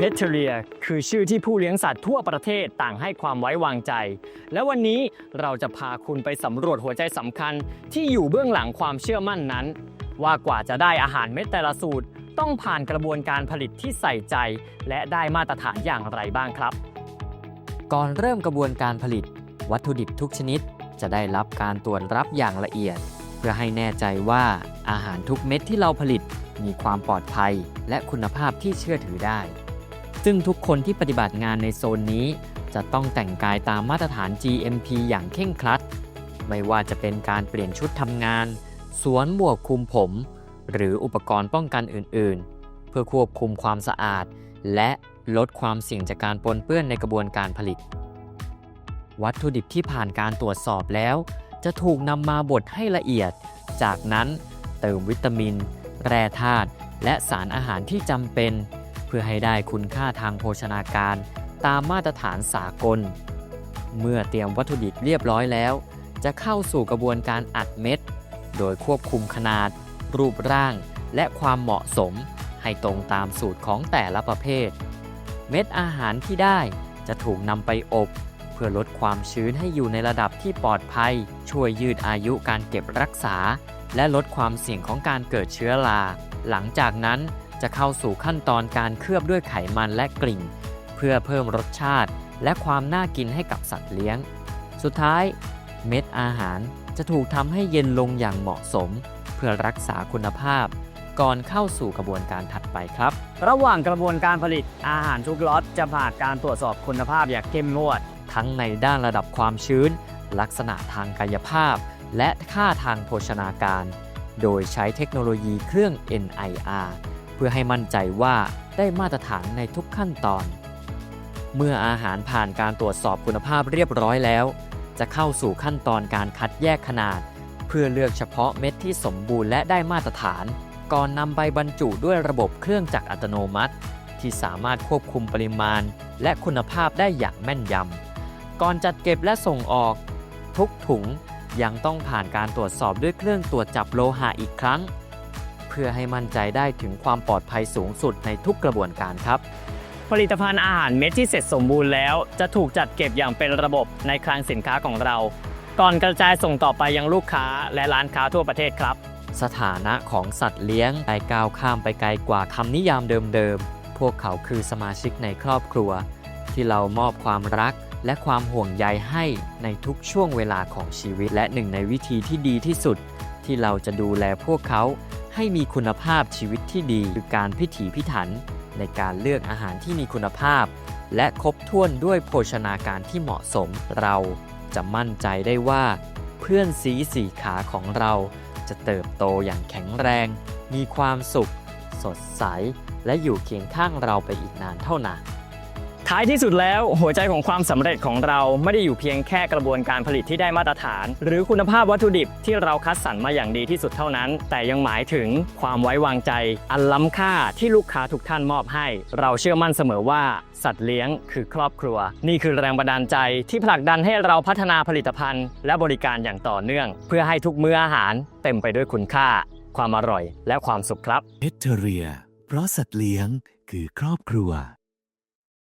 เพทเรียคือชื่อที่ผู้เลี้ยงสัตว์ทั่วประเทศต่างให้ความไว้วางใจ และวันนี้เราจะพาคุณไปสำรวจหัวใจสำคัญ ที่อยู่เบื้องหลังความเชื่อมั่นนั้น ว่ากว่าจะได้อาหารเม็ดแต่ละสูตร ต้องผ่านกระบวนการผลิตที่ใส่ใจ และได้มาตรฐานอย่างไรบ้างครับ ก่อนเริ่มกระบวนการผลิต วัตถุดิบทุกชนิด จะได้รับการตรวจรับอย่างละเอียด เพื่อให้แน่ใจว่าอาหารทุกเม็ดที่เราผลิตมีความปลอดภัยและคุณภาพที่เชื่อถือได้ ซึ่งทุกคนที่ปฏิบัติงานในโซนนี้ จะต้องแต่งกายตามมาตรฐาน GMP อย่างเคร่งครัด ไม่ว่าจะเป็นการเปลี่ยนชุดทำงาน สวมหมวกคลุมผม หรืออุปกรณ์ป้องกันอื่นๆ เพื่อควบคุมความสะอาด และลดความเสี่ยงจากการปนเปื้อนในกระบวนการผลิต วัตถุดิบที่ผ่านการตรวจสอบแล้ว จะถูกนำมาบดให้ละเอียด จากนั้นเติมวิตามิน แร่ธาตุและสารอาหารที่จำเป็น เพื่อให้ได้คุณค่าทางโภชนาการตามมาตรฐานสากล เมื่อเตรียมวัตถุดิบเรียบร้อยแล้ว จะเข้าสู่กระบวนการอัดเม็ด โดยควบคุมขนาด รูปร่าง และความเหมาะสม ให้ตรงตามสูตรของแต่ละประเภท เม็ดอาหารที่ได้จะถูกนำไปอบ เพื่อลดความชื้นให้อยู่ในระดับที่ปลอดภัย ช่วยยืดอายุการเก็บรักษา และลดความเสี่ยงของการเกิดเชื้อราหลังจากนั้น จะเข้าสู่ขั้นตอนการเคลือบด้วยไขมันและกลิ่น เพื่อเพิ่มรสชาติ และความน่ากินให้กับสัตว์เลี้ยง สุดท้ายเม็ดอาหารจะถูกทำให้เย็นลงอย่างเหมาะสม เพื่อรักษาคุณภาพ ก่อนเข้าสู่กระบวนการถัดไปครับ ระหว่างกระบวนการผลิตอาหารทุกล็อตจะผ่านการตรวจสอบคุณภาพอย่างเข้มงวด ทั้งในด้านระดับความชื้น ลักษณะทางกายภาพ และค่าทางโภชนาการ โดยใช้เทคโนโลยีเครื่อง NIR เพื่อให้มั่นใจว่าได้มาตรฐานในทุกขั้นตอน เมื่ออาหารผ่านการตรวจสอบคุณภาพเรียบร้อยแล้ว จะเข้าสู่ขั้นตอนการคัดแยกขนาด เพื่อเลือกเฉพาะเม็ดที่สมบูรณ์และได้มาตรฐาน ก่อนนำไปบรรจุด้วยระบบเครื่องจักรอัตโนมัติ ที่สามารถควบคุมปริมาณ และคุณภาพได้อย่างแม่นยำก่อนจัดเก็บและส่งออก ทุกถุงยังต้องผ่านการตรวจสอบด้วยเครื่องตรวจจับโลหะอีกครั้ง เพื่อให้มั่นใจได้ถึงความปลอดภัยสูงสุดในทุกกระบวนการครับ ผลิตภัณฑ์อาหารเม็ดที่เสร็จสมบูรณ์แล้ว จะถูกจัดเก็บอย่างเป็นระบบในคลังสินค้าของเรา ก่อนกระจายส่งต่อไปยังลูกค้าและร้านค้าทั่วประเทศครับ สถานะของสัตว์เลี้ยงได้ก้าวข้ามไปไกลกว่าคำนิยามเดิมๆ พวกเขาคือสมาชิกในครอบครัว ที่เรามอบความรักและความห่วงใยให้ในทุกช่วงเวลาของชีวิตและหนึ่งในวิธีที่ดีที่สุด ที่เราจะดูแลพวกเขา ให้มีคุณภาพชีวิตที่ดีคือการพิถีพิถัน ในการเลือกอาหารที่มีคุณภาพ และครบถ้วนด้วยโภชนาการที่เหมาะสมเราจะมั่นใจได้ว่า เพื่อนสีสี่ขาของเราจะเติบโตอย่างแข็งแรง มีความสุข สดใส และอยู่เคียงข้างเราไปอีกนานเท่านาน ท้ายที่สุดแล้วหัวใจของความสำเร็จของเราไม่ได้อยู่เพียงแค่กระบวนการผลิตที่ได้มาตรฐาน หรือคุณภาพวัตถุดิบที่เราคัดสรรมาอย่างดีที่สุดเท่านั้น แต่ยังหมายถึงความไว้วางใจ อันล้ำค่าที่ลูกค้าทุกท่านมอบให้ เราเชื่อมั่นเสมอว่าสัตว์เลี้ยงคือครอบครัว นี่คือแรงบันดาลใจที่ผลักดันให้เราพัฒนาผลิตภัณฑ์ และบริการอย่างต่อเนื่อง เพื่อให้ทุกมื้ออาหาร เต็มไปด้วยคุณค่า ความอร่อย และความสุขครับเพชรเรียเพราะสัตว์เลี้ยงคือครอบครัว